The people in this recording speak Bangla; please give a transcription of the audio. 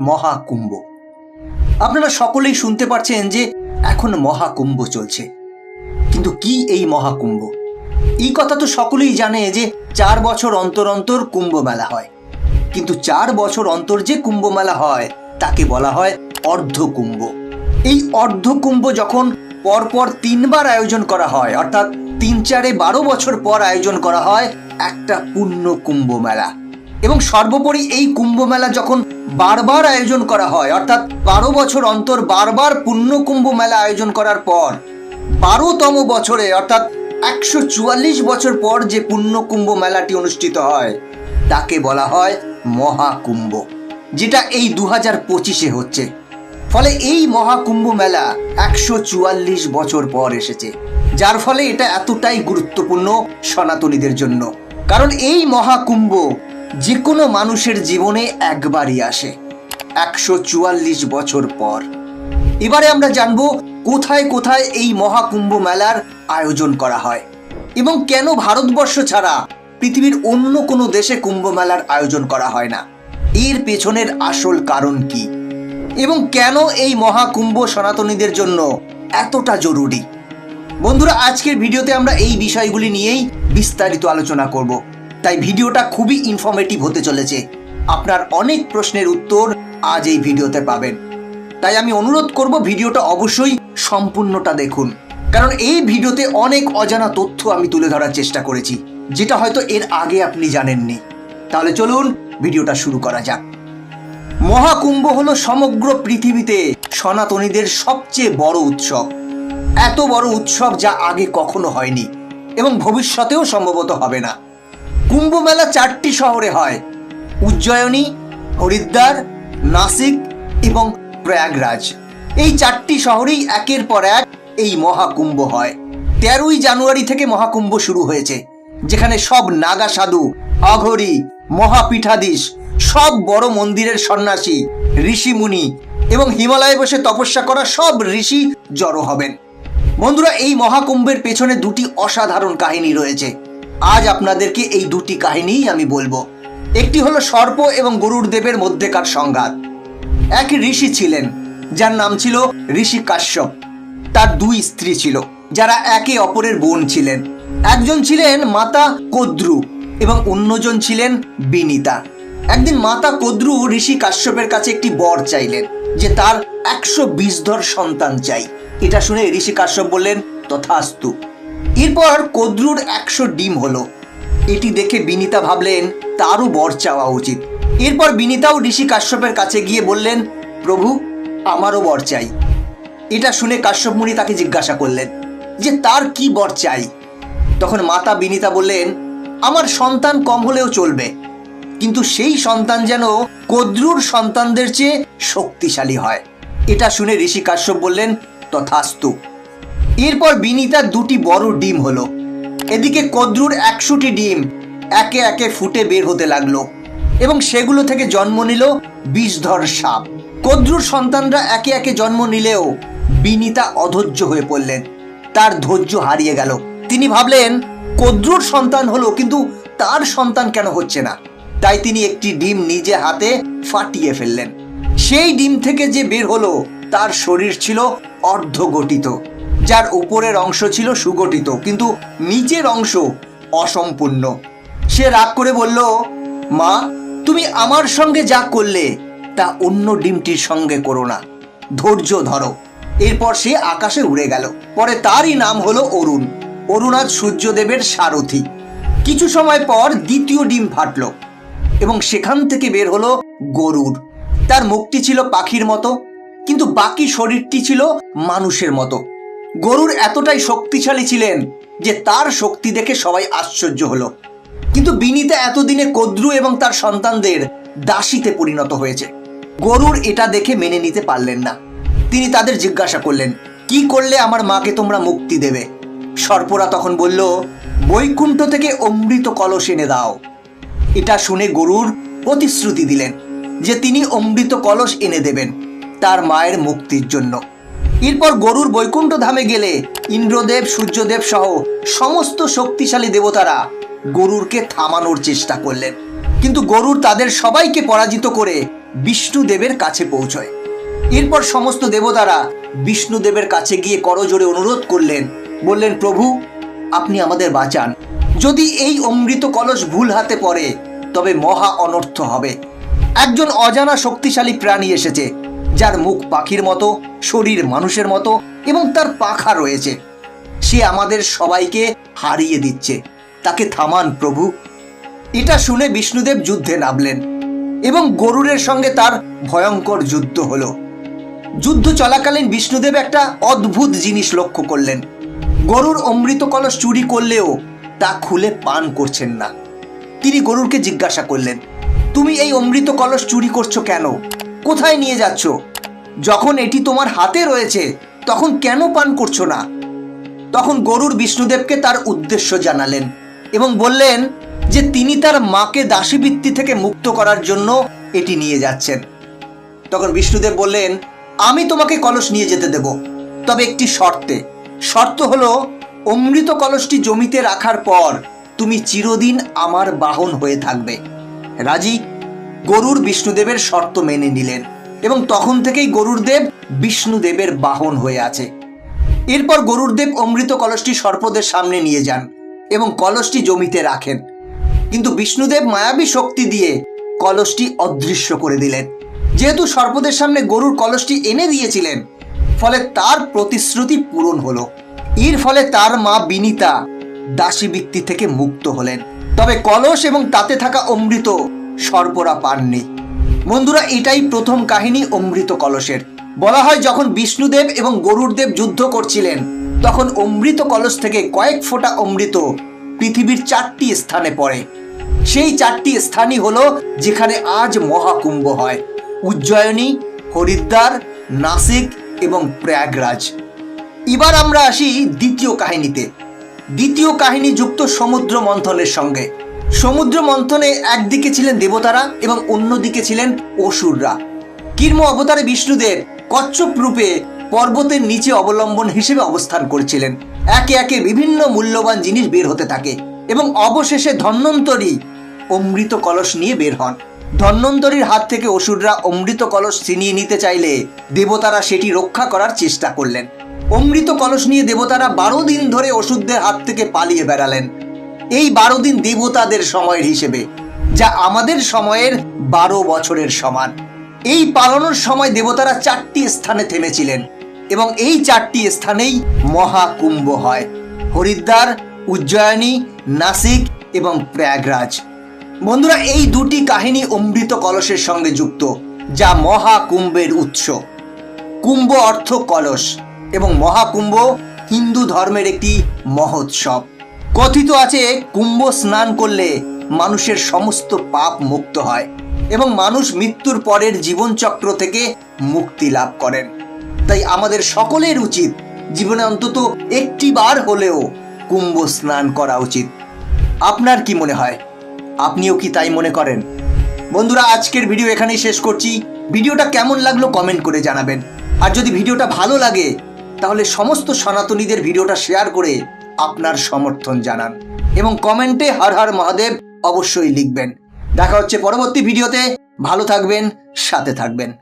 মহাকুম্ভ। আপনারা সকলেই শুনতে পারছেন যে এখন মহাকুম্ভ চলছে। কিন্তু কি এই মহাকুম্ভ? এই কথা তো সকলেই জানে যে চার বছর অন্তর অন্তর কুম্ভ মেলা হয়। কিন্তু চার বছর অন্তর যে কুম্ভ মেলা হয়, তাকে বলা হয় অর্ধকুম্ভ। এই অর্ধকুম্ভ যখন পরপর তিনবার আয়োজন করা হয়, অর্থাৎ তিন চারে বারো বছর পর আয়োজন করা হয়, একটা পূর্ণ কুম্ভ মেলা এবং সর্বোপরি এই কুম্ভ মেলা যখন বারবার আয়োজন করা হয়, অর্থাৎ বারো বছর অন্তর বারবার পূর্ণ কুম্ভ মেলা আয়োজন করার পর, বারোতম বছরে, অর্থাৎ একশো চুয়াল্লিশ বছর পর যে পূর্ণ কুম্ভ মেলাটি অনুষ্ঠিত হয়, তাকে বলা হয় মহাকুম্ভ, যেটা এই দু হাজার পঁচিশে হচ্ছে। ফলে এই মহাকুম্ভ মেলা একশো চুয়াল্লিশ বছর পর এসেছে, যার ফলে এটা এতটাই গুরুত্বপূর্ণ সনাতনীদের জন্য। কারণ এই মহাকুম্ভ যে কোনো মানুষের জীবনে একবারই আসে, একশো চুয়াল্লিশ বছর পর। এবারে আমরা জানব কোথায় কোথায় এই মহাকুম্ভ মেলার আয়োজন করা হয় এবং কেন ভারতবর্ষ ছাড়া পৃথিবীর অন্য কোনো দেশে কুম্ভ মেলার আয়োজন করা হয় না? এর পেছনের আসল কারণ কি? এবং কেন এই মহাকুম্ভ সনাতনীদের জন্য এতটা জরুরি? বন্ধুরা, আজকের ভিডিওতে আমরা এই বিষয়গুলি নিয়েই বিস্তারিত আলোচনা করব। তাই ভিডিওটা খুবই ইনফরমেটিভ হতে চলেছে। আপনার অনেক প্রশ্নের উত্তর আজ এই ভিডিওতে পাবেন। তাই আমি অনুরোধ করব ভিডিওটা অবশ্যই সম্পূর্ণটা দেখুন। কারণ এই ভিডিওতে অনেক অজানা তথ্য আমি তুলে ধরার চেষ্টা করেছি, যেটা হয়তো এর আগে আপনি জানেননি। তাহলে চলুন ভিডিওটা শুরু করা যাক। মহাকুম্ভ হলো সমগ্র পৃথিবীতে সনাতনীদের সবচেয়ে বড় উৎসব। এত বড় উৎসব যা আগে কখনো হয়নি এবং ভবিষ্যতেও সম্ভবত হবে না। কুম্ভ মেলা চারটি শহরে হয়। উজ্জয়িনী, হরিদ্বার, নাসিক এবং প্রয়াগরাজ। এই চারটি শহরেই একের পর এক এই মহাকুম্ভ হয়। তেরোই জানুয়ারি থেকে মহাকুম্ভ শুরু হয়েছে, যেখানে সব নাগা সাধু, অঘরী, মহাপীঠাধীশ, সব বড় মন্দিরের সন্ন্যাসী, ঋষিমুনি এবং হিমালয়ে বসে তপস্যা করা সব ঋষি জড়ো হবেন। বন্ধুরা, এই মহাকুম্ভের পেছনে দুটি অসাধারণ কাহিনী রয়েছে। আজ আপনাদেরকে এই দুটি কাহিনীই আমি বলব। একটি হলো সর্প এবং গরুর দেবের মধ্যেকার সংঘাত। এক ঋষি ছিলেন, যার নাম ছিল ঋষি কাশ্যপ। তার দুই স্ত্রী ছিল, যারা একে অপরের বোন ছিলেন। একজন ছিলেন মাতা কদ্রু এবং অন্যজন ছিলেন বিনিতা। একদিন মাতা কদ্রু ঋষি কাশ্যপের কাছে একটি বর চাইলেন, যে তার একশো বিশ ধর সন্তান চাই। এটা শুনে ঋষি কাশ্যপ বললেন, তথাস্তু। এরপর কদ্রুর একশো ডিম হলো। এটি দেখে বিনিতা ভাবলেন, তারও বর চাওয়া উচিত। এরপর বিনিতাও ঋষি কাশ্যপের কাছে গিয়ে বললেন, প্রভু, আমারও বর চাই। এটা শুনে কাশ্যপ মুনি তাকে জিজ্ঞাসা করলেন, যে তার কি বর চাই? তখন মাতা বিনিতা বললেন, আমার সন্তান কম হলেও চলবে, কিন্তু সেই সন্তান যেন কদ্রুর সন্তানদের চেয়ে শক্তিশালী হয়। এটা শুনে ঋষি কাশ্যপ বললেন, তথাস্তু। এরপর বিনিতার দুটি বড় ডিম হলো। এদিকে কদ্রুর একশোটি ডিম একে একে ফুটে বের হতে লাগল এবং সেগুলো থেকে জন্ম নিল বিষধর সাপ। কদ্রুর সন্তানরা একে একে জন্ম নিলেও বিনিতা অধৈর্য হয়ে পড়লেন। তার ধৈর্য হারিয়ে গেল। তিনি ভাবলেন, কদ্রুর সন্তান হলো, কিন্তু তার সন্তান কেন হচ্ছে না? তাই তিনি একটি ডিম নিজে হাতে ফাটিয়ে ফেললেন। সেই ডিম থেকে যে বের হলো, তার শরীর ছিল অর্ধগঠিত। যার উপরের অংশ ছিল সুগঠিত, কিন্তু নিচের অংশ অসম্পূর্ণ। সে রাগ করে বলল, মা, তুমি আমার সঙ্গে যা করলে, তা অন্য ডিমটির সঙ্গে করো না। ধৈর্য ধরো। এরপর সে আকাশে উড়ে গেল। পরে তারই নাম হলো অরুণ। অরুণ আজ সূর্যদেবের সারথি। কিছু সময় পর দ্বিতীয় ডিম ফাটল এবং সেখান থেকে বের হলো গরুর। তার মুখটি ছিল পাখির মতো, কিন্তু বাকি শরীরটি ছিল মানুষের মতো। গরুর এতটাই শক্তিশালী ছিলেন যে তার শক্তি দেখে সবাই আশ্চর্য হলো। কিন্তু বিনীতা এতদিনে কদ্রু এবং তার সন্তানদের দাসীতে পরিণত হয়েছে। গরুর এটা দেখে মেনে নিতে পারলেন না। তিনি তাদের জিজ্ঞাসা করলেন, কি করলে আমার মাকে তোমরা মুক্তি দেবে? সর্পরা তখন বলল, বৈকুণ্ঠ থেকে অমৃত কলস এনে দাও। এটা শুনে গরুর প্রতিশ্রুতি দিলেন যে তিনি অমৃত কলস এনে দেবেন তার মায়ের মুক্তির জন্য। এরপর গরুর বৈকুণ্ঠ ধামে গেলে ইন্দ্রদেব, সূর্যদেব সহ সমস্ত শক্তিশালী দেবতারা গরুরকে থামানোর চেষ্টা করলেন। কিন্তু গরুর তাদের সবাইকে পরাজিত করে বিষ্ণুদেবের কাছে পৌঁছয়। এরপর সমস্ত দেবতারা বিষ্ণুদেবের কাছে গিয়ে করজোরে অনুরোধ করলেন, বললেন, প্রভু, আপনি আমাদের বাঁচান। যদি এই অমৃত কলস ভুল হাতে পড়ে, তবে মহা অনর্থ হবে। একজন অজানা শক্তিশালী প্রাণী এসেছে, যার মুখ পাখির মতো শরীর মানুষের মতো এবং তার পাখা রয়েছে। সে আমাদের সবাইকে হারিয়ে দিচ্ছে। তাকে থামান প্রভু। এটা শুনে বিষ্ণুদেব যুদ্ধে নামলেন এবং গরুরের সঙ্গে তার ভয়ঙ্কর যুদ্ধ হলো। যুদ্ধ চলাকালীন বিষ্ণুদেব একটা অদ্ভুত জিনিস লক্ষ্য করলেন। গরুর অমৃত কলস চুরি করলেও তা খুলে পান করছেন না। তিনি গরুরকে জিজ্ঞাসা করলেন, তুমি এই অমৃত কলস চুরি করছ কেন? কোথায় নিয়ে যাচ্ছ? যখন এটি তোমার হাতে রয়েছে, তখন কেন পান করছ না? তখন গরুর বিষ্ণুদেবকে তার উদ্দেশ্য জানালেন এবং বললেন যে তিনি তার মাকে দাসীবৃত্তি থেকে মুক্ত করার জন্য এটি নিয়ে যাচ্ছেন। তখন বিষ্ণুদেব বললেন, আমি তোমাকে কলস নিয়ে যেতে দেব। তবে একটি শর্তে। শর্ত হলো, অমৃত কলসটি জমিতে রাখার পর তুমি চিরদিন আমার বাহন হয়ে থাকবে। রাজি গরুর বিষ্ণুদেবের শর্ত মেনে নিলেন। এবং তখন থেকেই গরুর দেব বিষ্ণুদেবের বাহন হয়ে আছে। এরপর গরুরদেব অমৃত কলসটি সর্পদের সামনে নিয়ে যান এবং কলসটি জমিতে রাখেন। কিন্তু বিষ্ণুদেব মায়াবী শক্তি দিয়ে কলসটি অদৃশ্য করে দিলেন। যেহেতু সর্পদের সামনে গরুর কলসটি এনে দিয়েছিলেন, ফলে তার প্রতিশ্রুতি পূরণ হলো। এর ফলে তার মা বিনিতা দাসীবৃত্তি থেকে মুক্ত হলেন। তবে কলস এবং তাতে থাকা অমৃত সর্পরা পাননি। বন্ধুরা, এটাই প্রথম কাহিনী অমৃত কলসের। বলা হয় যখন বিষ্ণুদেব এবং গরুরদেব যুদ্ধ করছিলেন, তখন অমৃত কলস থেকে কয়েক ফোঁটা অমৃত পৃথিবীর চারটি স্থানে পড়ে। সেই চারটি স্থানই হলো যেখানে আজ মহাকুম্ভ হয়। উজ্জয়িনী, হরিদ্বার, নাসিক এবং প্রয়াগরাজ। এবার আমরা আসি দ্বিতীয় কাহিনীতে। দ্বিতীয় কাহিনী যুক্ত সমুদ্র মন্থনের সঙ্গে। সমুদ্র মন্থনে একদিকে ছিলেন দেবতারা এবং অন্যদিকে ছিলেন অসুররা। কীর্ম অবতারে বিষ্ণুদের কচ্ছপ রূপে পর্বতের নিচে অবলম্বন হিসেবে অবস্থান করছিলেন। একে একে বিভিন্ন মূল্যবান জিনিস বের হতে থাকে এবং অবশেষে ধন্বন্তরী অমৃত কলস নিয়ে বের হন। ধন্বন্তরীর হাত থেকে অসুররা অমৃত কলস ছিনিয়ে নিতে চাইলে দেবতারা সেটি রক্ষা করার চেষ্টা করলেন। অমৃত কলস নিয়ে দেবতারা বারো দিন ধরে অসুরদের হাত থেকে পালিয়ে বেড়ালেন। এই বারো দিন দেবতাদের সময়ের হিসেবে, যা আমাদের সময়ের বারো বছরের সমান। এই পালনের সময় দেবতারা চারটি স্থানে থেমেছিলেন এবং এই চারটি স্থানেই মহাকুম্ভ হয়। হরিদ্বার, উজ্জয়িনী, নাসিক এবং প্রয়াগরাজ। বন্ধুরা, এই দুটি কাহিনী অমৃত কলসের সঙ্গে যুক্ত, যা মহাকুম্ভের উৎস। কুম্ভ অর্থ কলস এবং মহাকুম্ভ হিন্দু ধর্মের একটি মহোৎসব। কথিত আছে, কুম্ভ স্নান করলে মানুষের সমস্ত পাপ মুক্ত হয় এবং মানুষ মৃত্যুর পরের জীবনচক্র থেকে মুক্তি লাভ করেন। তাই আমাদের সকলের উচিত জীবনে অন্তত একটি বার হলেও কুম্ভ স্নান করা উচিত। আপনার কি মনে হয়? আপনিও কি তাই মনে করেন? বন্ধুরা, আজকের ভিডিও এখানেই শেষ করছি। ভিডিওটা কেমন লাগল কমেন্ট করে জানাবেন। আর যদি ভিডিওটা ভালো লাগে, তাহলে সমস্ত সনাতনীদের ভিডিওটা শেয়ার করে আপনার সমর্থন জানান এবং কমেন্টে হর হর মহাদেব অবশ্যই লিখবেন। দেখা হচ্ছে পরবর্তী ভিডিওতে। ভালো থাকবেন, সাথে থাকবেন।